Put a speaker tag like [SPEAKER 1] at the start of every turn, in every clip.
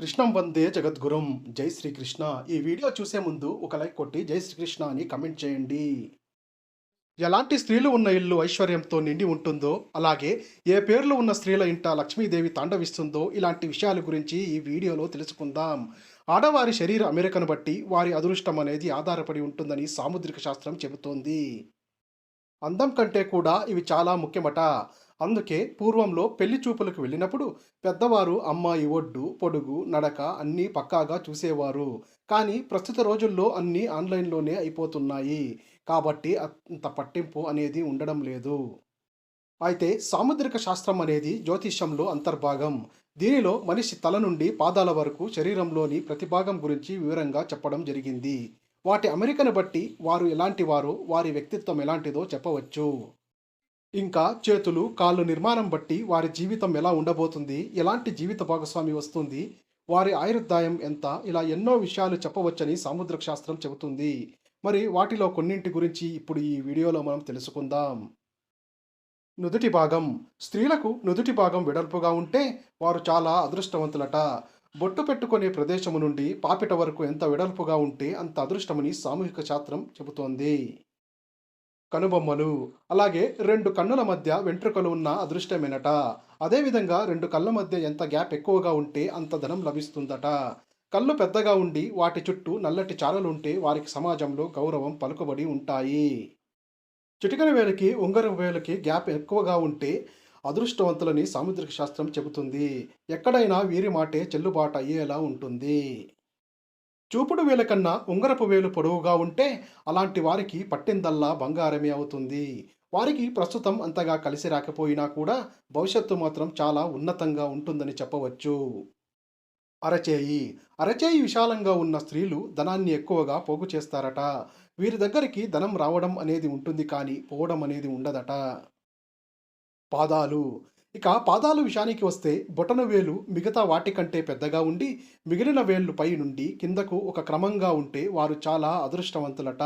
[SPEAKER 1] కృష్ణం వందే జగద్గురం. జై శ్రీకృష్ణ. ఈ వీడియో చూసే ముందు ఒక లైక్ కొట్టి జై శ్రీకృష్ణ అని కమెంట్ చేయండి. ఎలాంటి స్త్రీలు ఉన్న ఇల్లు ఐశ్వర్యంతో నిండి ఉంటుందో అలాగే ఏ పేర్లు ఉన్న స్త్రీల ఇంట లక్ష్మీదేవి తాండవిస్తుందో ఇలాంటి విషయాల గురించి ఈ వీడియోలో తెలుసుకుందాం. ఆడవారి శరీర అమెరికను బట్టి వారి అదృష్టం అనేది ఆధారపడి ఉంటుందని సాముద్రిక శాస్త్రం చెబుతోంది. అందం కంటే కూడా ఇవి చాలా ముఖ్యమట. అందుకే పూర్వంలో పెళ్ళి చూపులకు వెళ్ళినప్పుడు పెద్దవారు అమ్మాయి ఒడ్డు పొడుగు నడక అన్నీ పక్కాగా చూసేవారు. కానీ ప్రస్తుత రోజుల్లో అన్నీ ఆన్లైన్లోనే అయిపోతున్నాయి. కాబట్టి అంత పట్టింపు అనేది ఉండడం లేదు. అయితే సాముద్రిక శాస్త్రం అనేది జ్యోతిష్యంలో అంతర్భాగం. దీనిలో మనిషి తల నుండి పాదాల వరకు శరీరంలోని ప్రతి భాగం గురించి వివరంగా చెప్పడం జరిగింది. వాటి అమెరికను బట్టి వారు ఎలాంటి వారో వారి వ్యక్తిత్వం ఎలాంటిదో చెప్పవచ్చు. ఇంకా చేతులు కాళ్ళు నిర్మాణం బట్టి వారి జీవితం ఎలా ఉండబోతుంది ఎలాంటి జీవిత భాగస్వామి వస్తుంది వారి ఆయుర్దాయం ఎంత ఇలా ఎన్నో విషయాలు చెప్పవచ్చని సాముద్రిక శాస్త్రం చెబుతుంది. మరి వాటిలో కొన్నింటి గురించి ఇప్పుడు ఈ వీడియోలో మనం తెలుసుకుందాం. నుదుటి భాగం. స్త్రీలకు నుదుటి భాగం వెడల్పుగా ఉంటే వారు చాలా అదృష్టవంతులట. బొట్టు పెట్టుకునే ప్రదేశము నుండి పాపిట వరకు ఎంత వెడల్పుగా ఉంటే అంత అదృష్టమని సామూహిక శాస్త్రం చెబుతోంది. కనుబొమ్మలు. అలాగే రెండు కన్నుల మధ్య వెంట్రుకలు ఉన్న అదృష్టమేనట. అదేవిధంగా రెండు కళ్ళ మధ్య ఎంత గ్యాప్ ఎక్కువగా ఉంటే అంత ధనం లభిస్తుందట. కళ్ళు పెద్దగా ఉండి వాటి చుట్టూ నల్లటి చారలుంటే వారికి సమాజంలో గౌరవం పలుకబడి ఉంటాయి. చిటికన వేలకి ఉంగరం వేలకి గ్యాప్ ఎక్కువగా ఉంటే అదృష్టవంతులని సాముద్రిక శాస్త్రం చెబుతుంది. ఎక్కడైనా వీరి మాటే చెల్లుబాటు అయ్యేలా ఉంటుంది. చూపుడు వేల కన్నా ఉంగరపు వేలు పొడవుగా ఉంటే అలాంటి వారికి పట్టిందల్లా బంగారమే అవుతుంది. వారికి ప్రస్తుతం అంతగా కలిసి రాకపోయినా కూడా భవిష్యత్తు మాత్రం చాలా ఉన్నతంగా ఉంటుందని చెప్పవచ్చు. అరచేయి. అరచేయి విశాలంగా ఉన్న స్త్రీలు ధనాన్ని ఎక్కువగా పోగు చేస్తారట. వీరి దగ్గరికి ధనం రావడం అనేది ఉంటుంది కానీ పోవడం అనేది ఉండదట. పాదాలు. ఇక పాదాలు విషయానికి వస్తే బొటన వేలు మిగతా వాటికంటే పెద్దగా ఉండి మిగిలిన వేళ్ళు పై నుండి కిందకు ఒక క్రమంగా ఉంటే వారు చాలా అదృష్టవంతులట.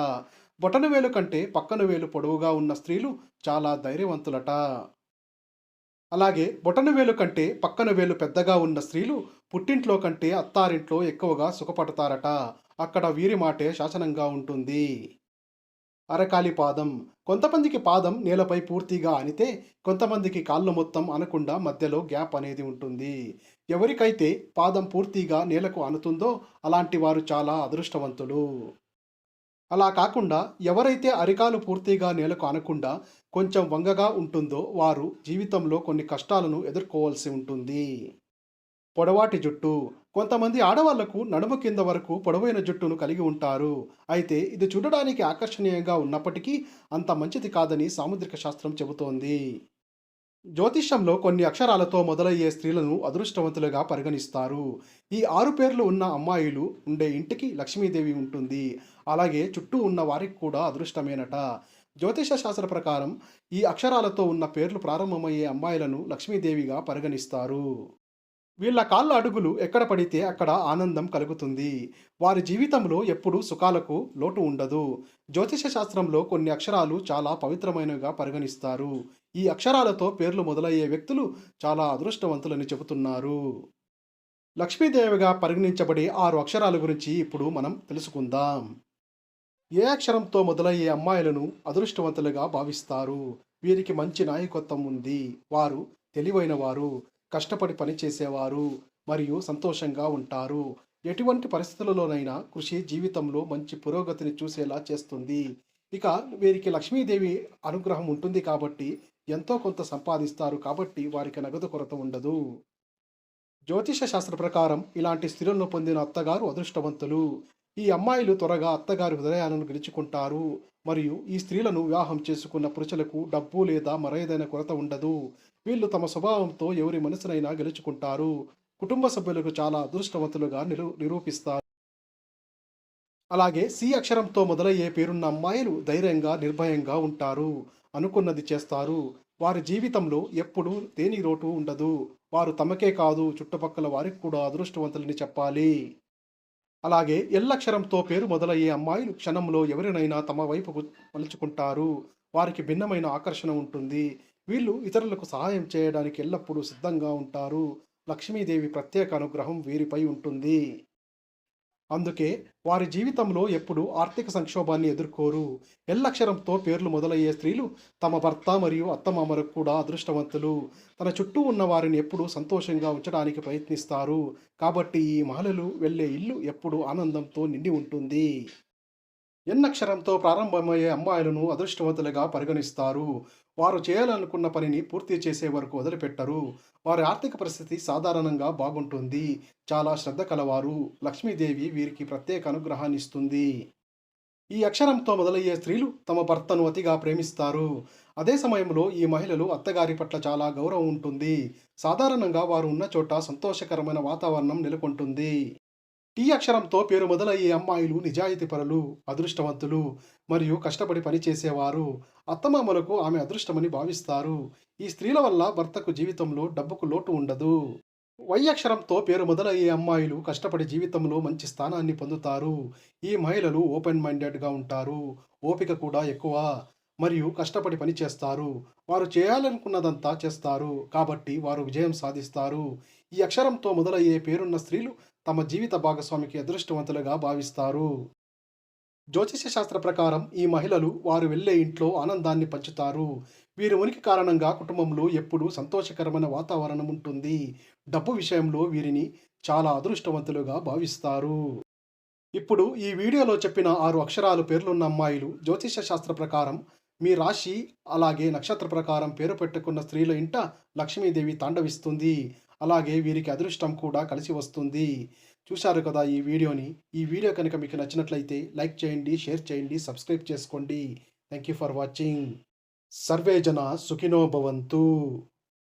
[SPEAKER 1] బొటన వేలు కంటే పక్కన వేలు పొడవుగా ఉన్న స్త్రీలు చాలా ధైర్యవంతులట. అలాగే బొటన వేలు కంటే పక్కన వేలు పెద్దగా ఉన్న స్త్రీలు పుట్టింట్లో కంటే అత్తారింట్లో ఎక్కువగా సుఖపడతారట. అక్కడ వీరి మాటే శాసనంగా ఉంటుంది. అరకాలి పాదం. కొంతమందికి పాదం నేలపై పూర్తిగా అనితే కొంతమందికి కాళ్ళు మొత్తం అనకుండా మధ్యలో గ్యాప్ అనేది ఉంటుంది. ఎవరికైతే పాదం పూర్తిగా నేలకు అనుతుందో అలాంటి వారు చాలా అదృష్టవంతులు. అలా కాకుండా ఎవరైతే అరికాలు పూర్తిగా నేలకు అనకుండా కొంచెం వంగగా ఉంటుందో వారు జీవితంలో కొన్ని కష్టాలను ఎదుర్కోవాల్సి ఉంటుంది. పొడవాటి జుట్టు. కొంతమంది ఆడవాళ్ళకు నడుము కింద వరకు పొడవైన జుట్టును కలిగి ఉంటారు. అయితే ఇది చూడడానికి ఆకర్షణీయంగా ఉన్నప్పటికీ అంత మంచిది కాదని సాముద్రిక శాస్త్రం చెబుతోంది. జ్యోతిష్యంలో కొన్ని అక్షరాలతో మొదలయ్యే స్త్రీలను అదృష్టవంతులుగా పరిగణిస్తారు. ఈ ఆరు పేర్లు ఉన్న అమ్మాయిలు ఉండే ఇంటికి లక్ష్మీదేవి ఉంటుంది. అలాగే చుట్టూ ఉన్న వారికి కూడా అదృష్టమేనట. జ్యోతిష శాస్త్ర ప్రకారం ఈ అక్షరాలతో ఉన్న పేర్లు ప్రారంభమయ్యే అమ్మాయిలను లక్ష్మీదేవిగా పరిగణిస్తారు. వీళ్ళ కాళ్ళ అడుగులు ఎక్కడ పడితే అక్కడ ఆనందం కలుగుతుంది. వారి జీవితంలో ఎప్పుడూ సుఖాలకు లోటు ఉండదు. జ్యోతిష శాస్త్రంలో కొన్ని అక్షరాలు చాలా పవిత్రమైనవిగా పరిగణిస్తారు. ఈ అక్షరాలతో పేర్లు మొదలయ్యే వ్యక్తులు చాలా అదృష్టవంతులని చెబుతున్నారు. లక్ష్మీదేవిగా పరిగణించబడే ఆరు అక్షరాల గురించి ఇప్పుడు మనం తెలుసుకుందాం. ఏ అక్షరంతో మొదలయ్యే అమ్మాయిలను అదృష్టవంతులుగా భావిస్తారు? వీరికి మంచి నాయకత్వం ఉంది. వారు తెలివైన వారు కష్టపడి పనిచేసేవారు మరియు సంతోషంగా ఉంటారు. ఎటువంటి పరిస్థితులలోనైనా కృషి జీవితంలో మంచి పురోగతిని చూసేలా చేస్తుంది. ఇక వీరికి లక్ష్మీదేవి అనుగ్రహం ఉంటుంది కాబట్టి ఎంతో కొంత సంపాదిస్తారు కాబట్టి వారికి నగదు కొరత ఉండదు. జ్యోతిష శాస్త్ర ప్రకారం ఇలాంటి స్థిరంలో పొందిన అత్తగారు అదృష్టవంతులు. ఈ అమ్మాయిలు త్వరగా అత్తగారి హృదయాలను గెలుచుకుంటారు మరియు ఈ స్త్రీలను వివాహం చేసుకున్న పురుషులకు డబ్బు లేదా మరేదైనా కొరత ఉండదు. వీళ్ళు తమ స్వభావంతో ఎవరి మనసునైనా గెలుచుకుంటారు. కుటుంబ సభ్యులకు చాలా అదృష్టవంతులుగా నిరూ నిరూపిస్తారు. అలాగే సి అక్షరంతో మొదలయ్యే పేరున్న అమ్మాయిలు ధైర్యంగా నిర్భయంగా ఉంటారు. అనుకున్నది చేస్తారు. వారి జీవితంలో ఎప్పుడూ దేని రోటు ఉండదు. వారు తమకే కాదు చుట్టుపక్కల వారికి కూడా అదృష్టవంతులని చెప్పాలి. అలాగే ఎల్లక్షరంతో పేరు మొదలయ్యే అమ్మాయిలు క్షణంలో ఎవరినైనా తమ వైపుకు మలుచుకుంటారు వారికి భిన్నమైన ఆకర్షణ ఉంటుంది. వీళ్ళు ఇతరులకు సహాయం చేయడానికి ఎల్లప్పుడూ సిద్ధంగా ఉంటారు. లక్ష్మీదేవి ప్రత్యేక అనుగ్రహం వీరిపై ఉంటుంది. అందుకే వారి జీవితంలో ఎప్పుడూ ఆర్థిక సంక్షోభాన్ని ఎదుర్కోరు. ఎల్లక్షరంతో పేర్లు మొదలయ్యే స్త్రీలు తమ భర్త మరియు అత్తమామలకు కూడా అదృష్టవంతులు. తన చుట్టూ ఉన్న వారిని ఎప్పుడూ సంతోషంగా ఉంచడానికి ప్రయత్నిస్తారు. కాబట్టి ఈ మహిళలు వెళ్ళే ఇల్లు ఎప్పుడూ ఆనందంతో నిండి ఉంటుంది. ఎన్నక్షరంతో ప్రారంభమయ్యే అమ్మాయిలను అదృష్టవంతులుగా పరిగణిస్తారు. వారు చేయాలనుకున్న పనిని పూర్తి చేసే వరకు వదిలిపెట్టరు. వారి ఆర్థిక పరిస్థితి సాధారణంగా బాగుంటుంది. చాలా శ్రద్ధ కలవారు. లక్ష్మీదేవి వీరికి ప్రత్యేక అనుగ్రహాన్ని ఇస్తుంది. ఈ అక్షరంతో మొదలయ్యే స్త్రీలు తమ భర్తను అతిగా ప్రేమిస్తారు. అదే సమయంలో ఈ మహిళలు అత్తగారి పట్ల చాలా గౌరవం ఉంటుంది. సాధారణంగా వారు ఉన్న చోట సంతోషకరమైన వాతావరణం నెలకొంటుంది. టీ అక్షరంతో పేరు మొదలయ్యే అమ్మాయిలు నిజాయితీపరులు అదృష్టవంతులు మరియు కష్టపడి పనిచేసేవారు అత్తమామలకు ఆమె అదృష్టమని భావిస్తారు. ఈ స్త్రీల వల్ల భర్తకు జీవితంలో డబ్బుకు లోటు ఉండదు. వై అక్షరంతో పేరు మొదలయ్యే అమ్మాయిలు కష్టపడి జీవితంలో మంచి స్థానాన్ని పొందుతారు. ఈ మహిళలు ఓపెన్ మైండెడ్గా ఉంటారు. ఓపిక కూడా ఎక్కువ. మరియు కష్టపడి పని చేస్తారు. వారు చేయాలనుకున్నదంతా చేస్తారు. కాబట్టి వారు విజయం సాధిస్తారు. ఈ అక్షరంతో మొదలయ్యే పేరున్న స్త్రీలు తమ జీవిత భాగస్వామికి అదృష్టవంతులుగా భావిస్తారు. జ్యోతిష్య శాస్త్ర ప్రకారం ఈ మహిళలు వారు వెళ్ళే ఇంట్లో ఆనందాన్ని పంచుతారు. వీరి ఉనికి కారణంగా కుటుంబంలో ఎప్పుడూ సంతోషకరమైన వాతావరణం ఉంటుంది. డబ్బు విషయంలో వీరిని చాలా అదృష్టవంతులుగా భావిస్తారు. ఇప్పుడు ఈ వీడియోలో చెప్పిన ఆరు అక్షరాలు పేర్లున్న అమ్మాయిలు జ్యోతిష శాస్త్ర ప్రకారం మీ రాశి అలాగే నక్షత్ర ప్రకారం పేరు పెట్టుకున్న స్త్రీల ఇంట లక్ష్మీదేవి తాండవిస్తుంది. అలాగే వీరికి అదృష్టం కూడా కలిసి వస్తుంది. చూశారు కదా ఈ వీడియోని? ఈ వీడియో కనుక మీకు నచ్చినట్లయితే లైక్ చేయండి షేర్ చేయండి సబ్స్క్రైబ్ చేసుకోండి. Thank you for watching. Survey జన సుఖినో భవంతు.